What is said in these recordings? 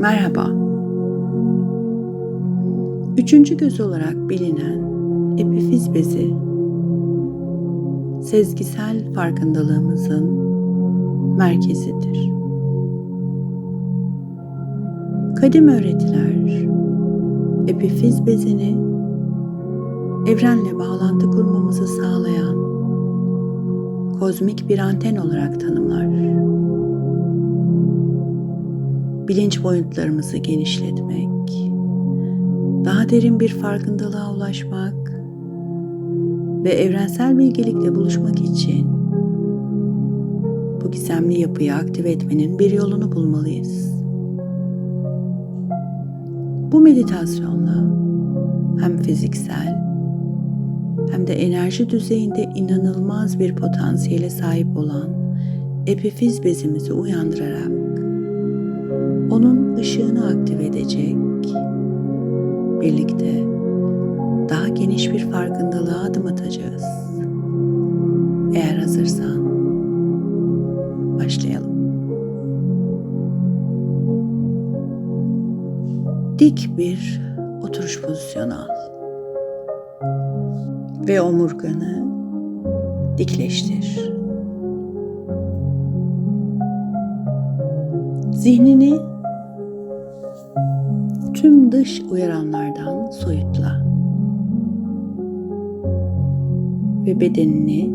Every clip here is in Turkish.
Merhaba. Üçüncü göz olarak bilinen epifiz bezi, sezgisel farkındalığımızın merkezidir. Kadim öğretiler epifiz bezini evrenle bağlantı kurmamızı sağlayan kozmik bir anten olarak tanımlar. Bilinç boyutlarımızı genişletmek, daha derin bir farkındalığa ulaşmak ve evrensel bilgelikle buluşmak için bu gizemli yapıyı aktive etmenin bir yolunu bulmalıyız. Bu meditasyonla hem fiziksel hem de enerji düzeyinde inanılmaz bir potansiyele sahip olan epifiz bezimizi uyandırarak onun ışığını aktive edecek, birlikte daha geniş bir farkındalığa adım atacağız. Eğer hazırsan başlayalım. Dik bir oturuş pozisyonu al ve omurganı dikleştir. Zihnini tüm dış uyaranlardan soyutla. Ve bedenini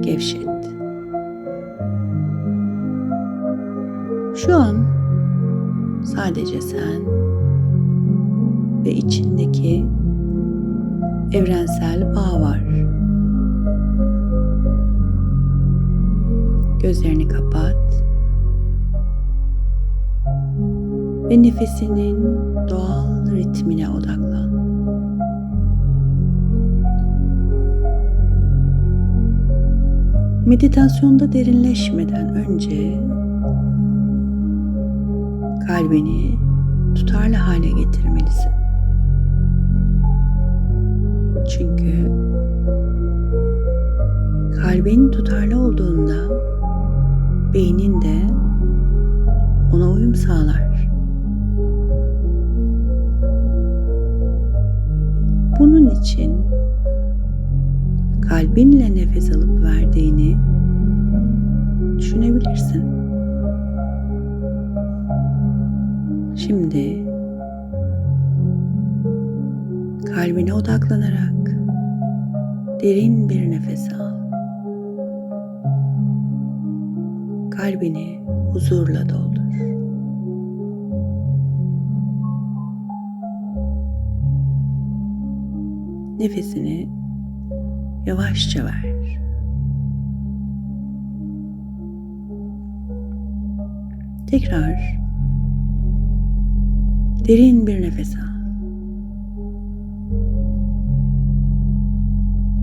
gevşet. Şu an sadece sen ve içindeki evrensel bağ var. Gözlerini kapat ve nefesinin doğal ritmine odaklan. Meditasyonda derinleşmeden önce kalbini tutarlı hale getirmelisin. Çünkü kalbin tutarlı olduğunda beynin de ona uyum sağlar. İçin kalbinle nefes alıp verdiğini düşünebilirsin. Şimdi kalbine odaklanarak derin bir nefes al. Kalbini huzurla doldur. Nefesini yavaşça ver. Tekrar derin bir nefes al.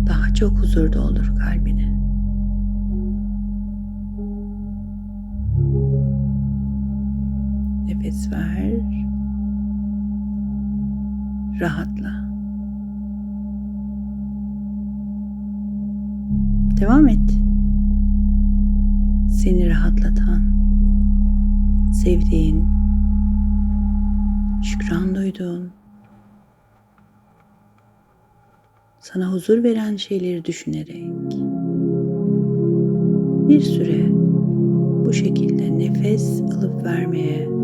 Daha çok huzur doldur kalbine. Nefes ver. Rahatla. Devam et. Seni rahatlatan, sevdiğin, şükran duyduğun, sana huzur veren şeyleri düşünerek bir süre bu şekilde nefes alıp vermeye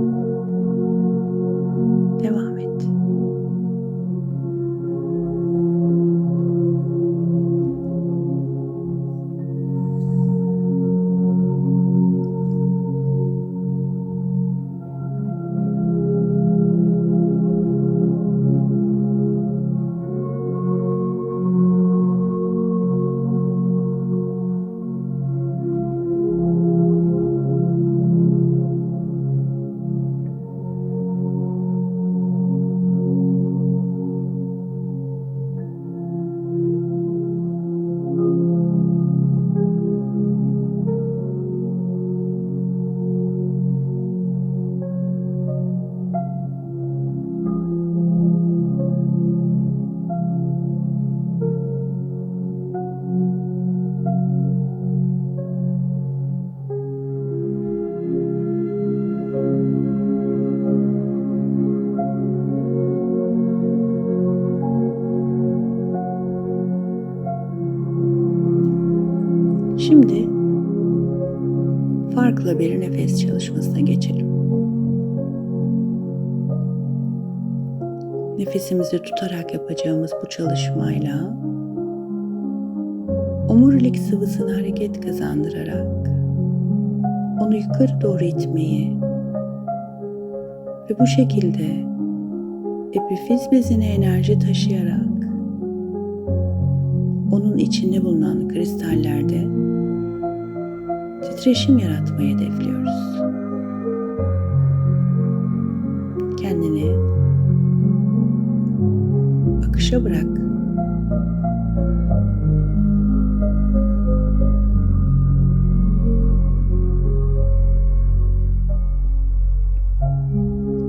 nefes çalışmasına geçelim. Nefesimizi tutarak yapacağımız bu çalışmayla omurilik sıvısını hareket kazandırarak onu yukarı doğru itmeyi ve bu şekilde epifiz bezine enerji taşıyarak onun içinde bulunan kristallerde titreşim yaratmayı hedefliyoruz. Kendini akışa bırak.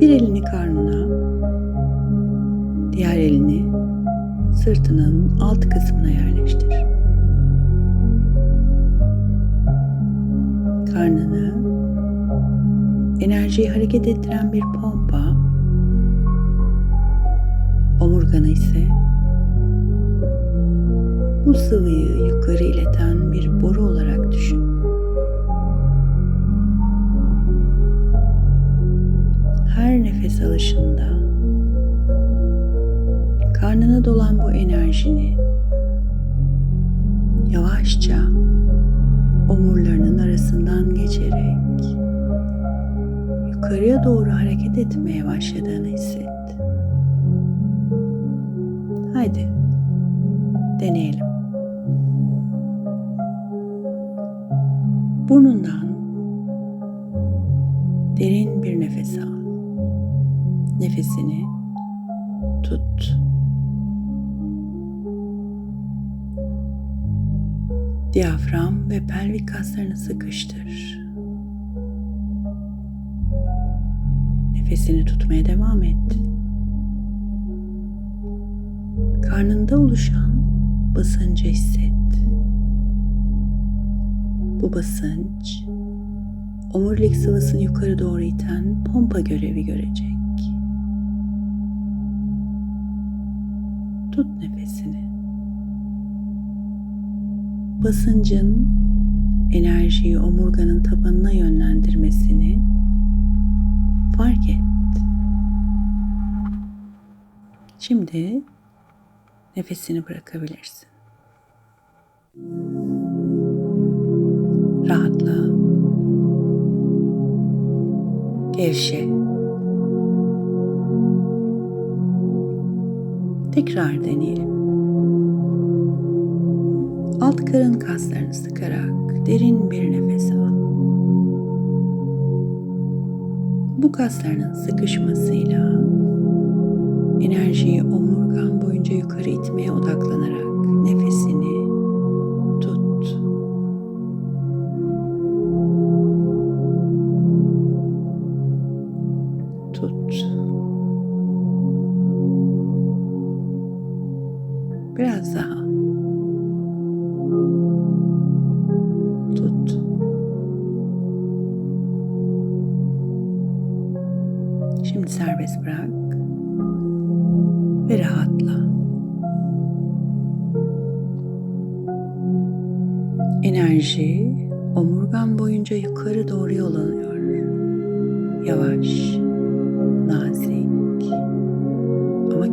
Bir elini karnına, diğer elini sırtının alt kısmına yerleştir. Karnını enerjiyi hareket ettiren bir pompa, omurganı ise bu sıvıyı yukarı ileten bir boru olarak düşün. Her nefes alışında karnına dolan bu enerjini yavaşça omurlarının arasından geçerek yukarıya doğru hareket etmeye başladığını hisset. Haydi deneyelim. Burnundan derin bir nefes al. Nefesini tut. Diyafram ve pelvik kaslarını sıkıştır. Nefesini tutmaya devam et. Karnında oluşan basıncı hisset. Bu basınç omurilik sıvısını yukarı doğru iten pompa görevi görecek. Tut nefesini. Basıncın enerjiyi omurganın tabanına yönlendirmesini fark et. Şimdi nefesini bırakabilirsin. Rahatla. Gevşe. Tekrar deneyelim. Alt karın kaslarını sıkarak derin bir nefes al. Bu kasların sıkışmasıyla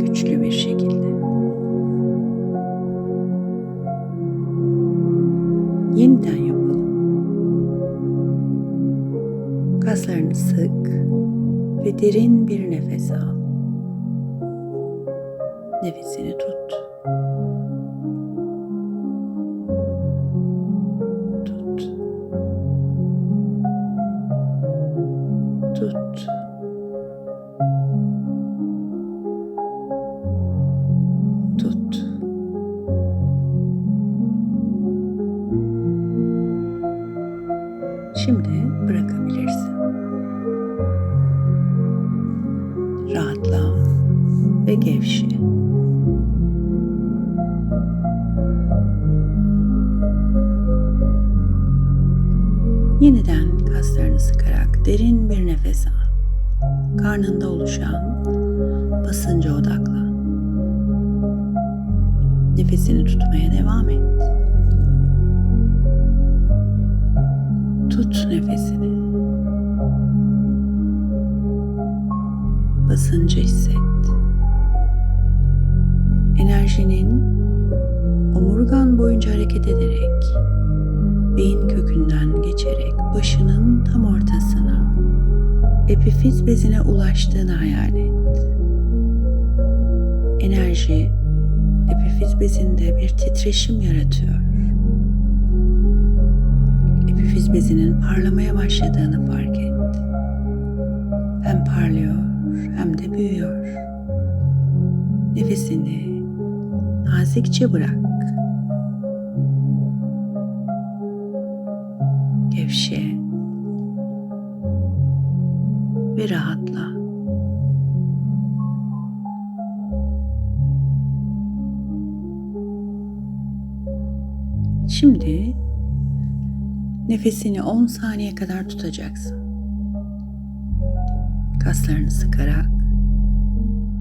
güçlü bir şekilde. Yeniden yapalım. Kaslarını sık ve derin bir nefes al. Nefesini tut. bir. Şey. Yeniden kaslarını sıkarak derin bir nefes al. Karnında oluşan basınca odaklan. Nefesini tutmaya devam et. Tut nefesini. Basıncı hisset boyunca hareket ederek beyin kökünden geçerek başının tam ortasına epifiz bezine ulaştığını hayal et. Enerji epifiz bezinde bir titreşim yaratıyor. Epifiz bezinin parlamaya başladığını fark et. Hem parlıyor hem de büyüyor. Nefesini nazikçe bırak. Gevşe ve rahatla. Şimdi nefesini 10 saniye kadar tutacaksın. Kaslarını sıkarak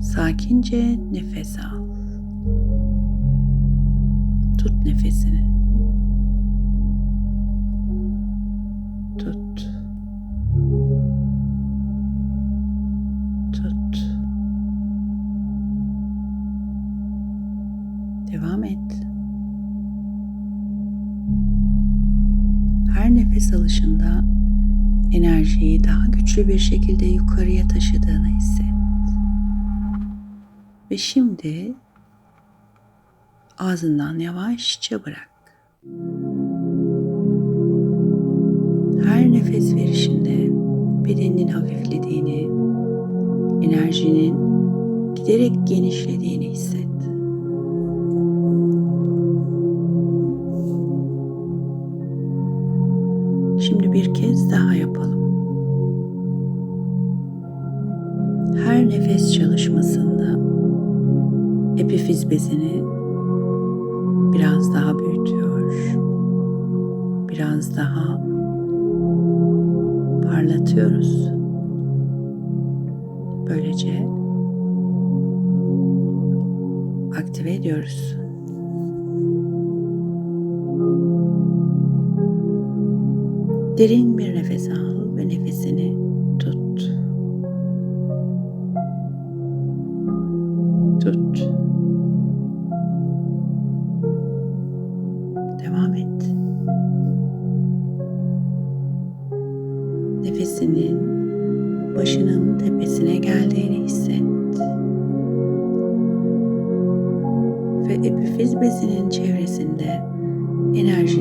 sakince nefes al. Güçlü bir şekilde yukarıya taşıdığını hisset. Ve şimdi ağzından yavaşça bırak. Her nefes verişinde bedeninin hafiflediğini, enerjinin giderek genişlediğini hisset. Derin bir nefes al ve nefesini tut. Tut. Devam et. Nefesinin başının tepesine geldiğini hisset. Ve epifiz bezinin çevresinde enerjinin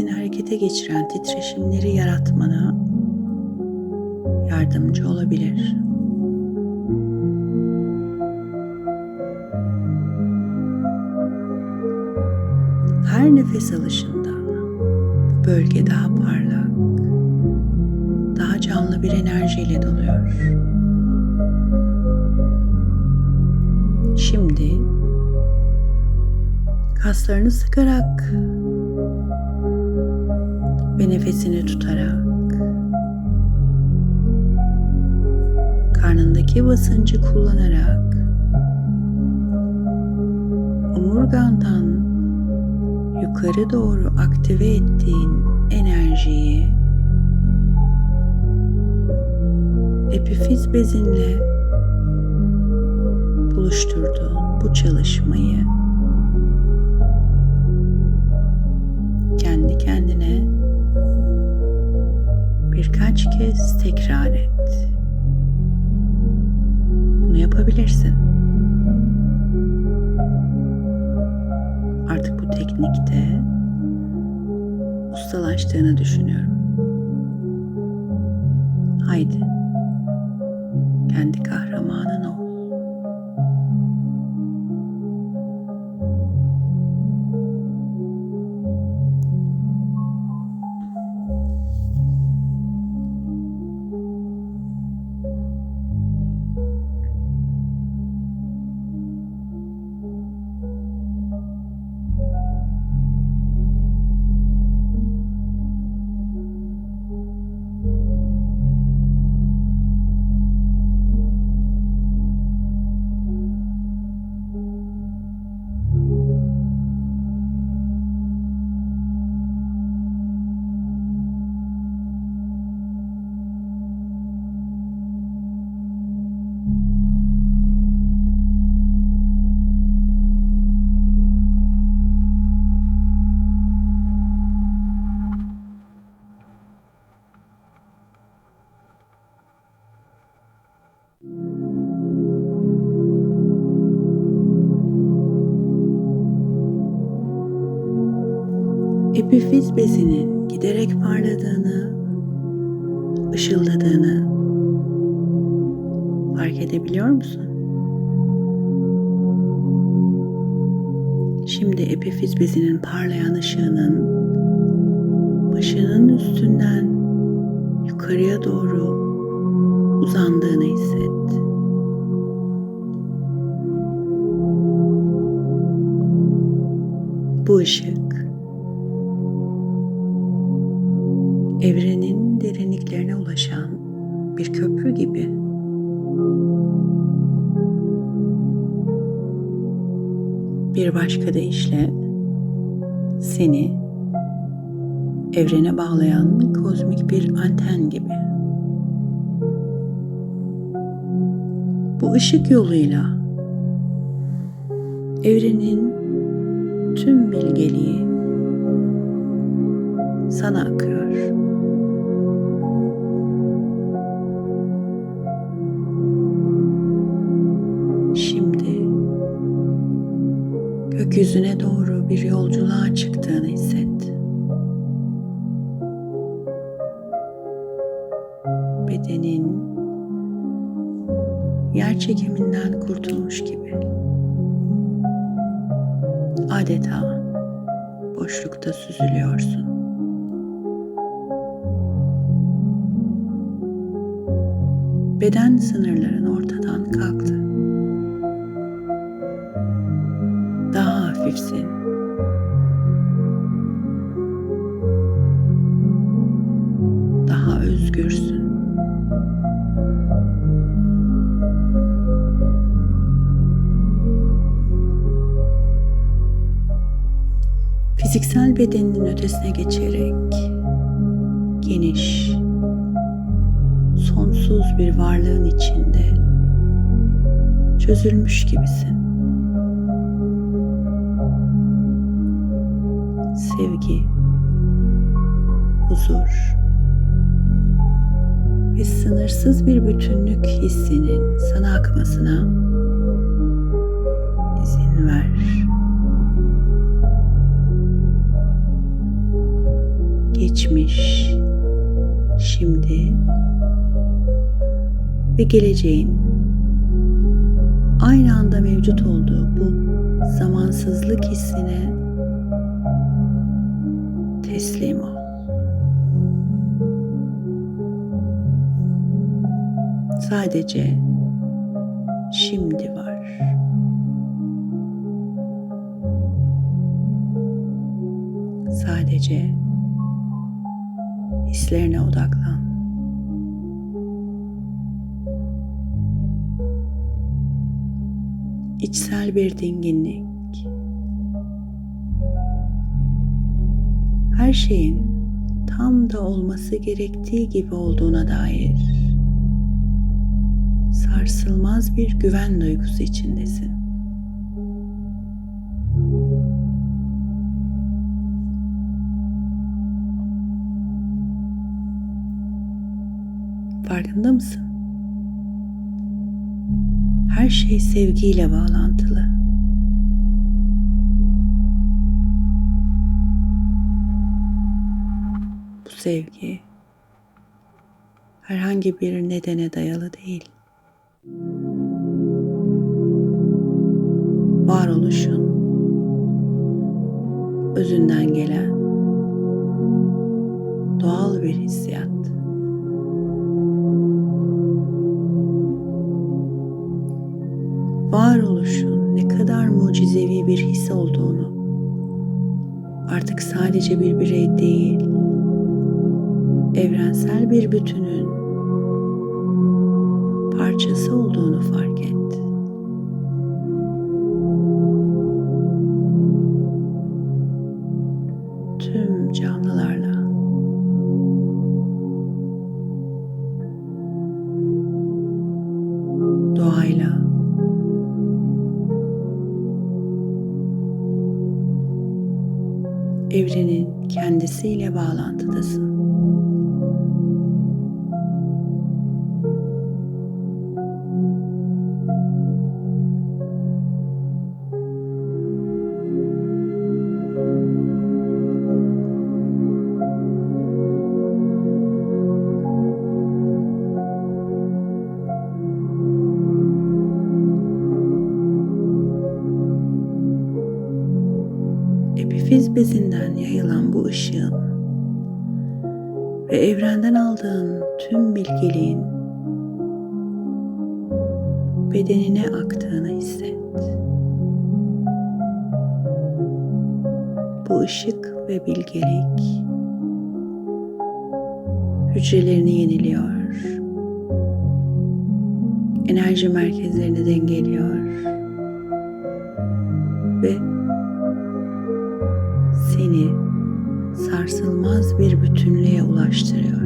bezini harekete geçiren titreşimleri yaratmana yardımcı olabilir. Her nefes alışında bu bölge daha parlak, daha canlı bir enerjiyle doluyor. Şimdi kaslarını sıkarak ve nefesini tutarak karnındaki basıncı kullanarak omurgandan yukarı doğru aktive ettiğin enerjiyi epifiz bezinle buluşturduğun bu çalışmayı birkaç kez tekrar et. Bunu yapabilirsin. Artık bu teknikte ustalaştığını düşünüyorum. Haydi Epifiz bezinin giderek parladığını, ışıldadığını fark edebiliyor musun? Şimdi epifiz bezinin parlayan ışığının başının üstünden yukarıya doğru uzandığını hisset. Bu ışık Bir başka deyişle seni evrene bağlayan kozmik bir anten gibi. Bu ışık yoluyla evrenin tüm bilgeliği sana akıyor. Gökyüzüne doğru bir yolculuğa çıktığını hisset. Bedenin yer çekiminden kurtulmuş gibi. Adeta boşlukta süzülüyorsun. Beden sınırların ortadan kalktı. Hafifsin. Daha özgürsün. Fiziksel bedeninin ötesine geçerek geniş, sonsuz bir varlığın içinde çözülmüş gibisin. Sevgi, huzur ve sınırsız bir bütünlük hissinin sana akmasına izin ver. Geçmiş, şimdi ve geleceğin aynı anda mevcut olduğu bu zamansızlık hissine teslim ol. Sadece şimdi var. Sadece hislerine odaklan. İçsel bir dinginlik. Her şeyin tam da olması gerektiği gibi olduğuna dair sarsılmaz bir güven duygusu içindesin. Farkında mısın? Her şey sevgiyle bağlantılı. Sevgi herhangi bir nedene dayalı değil. Varoluşun özünden gelen doğal bir hissiyat. varoluşun ne kadar mucizevi bir his olduğunu artık sadece bir birey değil, evrensel bir bütünün parçası olduğunu fark et. Tüm canlılarla doğayla evrenin kendisiyle bağlantıdasın. Bezinden yayılan bu ışığın ve evrenden aldığın tüm bilgeliğin bedenine aktığını hisset. Bu ışık ve bilgelik hücrelerini yeniliyor. Enerji merkezlerini dengeliyor. Ve seni sarsılmaz bir bütünlüğe ulaştırıyor.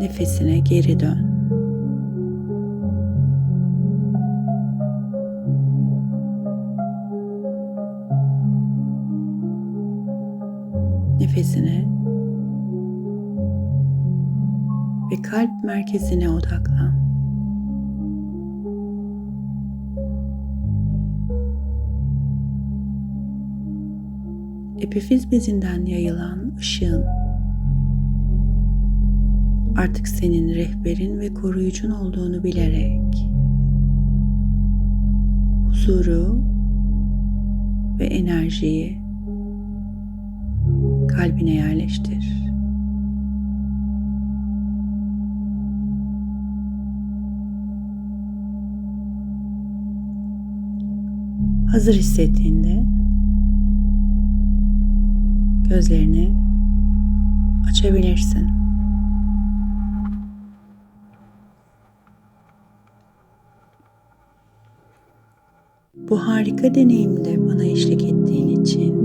Nefesine geri dön. Nefesine ve kalp merkezine odaklan. Epifiz bezinden yayılan ışığın artık senin rehberin ve koruyucun olduğunu bilerek huzuru ve enerjiyi kalbine yerleştir. Hazır hissettiğinde gözlerini açabilirsin. Bu harika deneyimde bana eşlik ettiğin için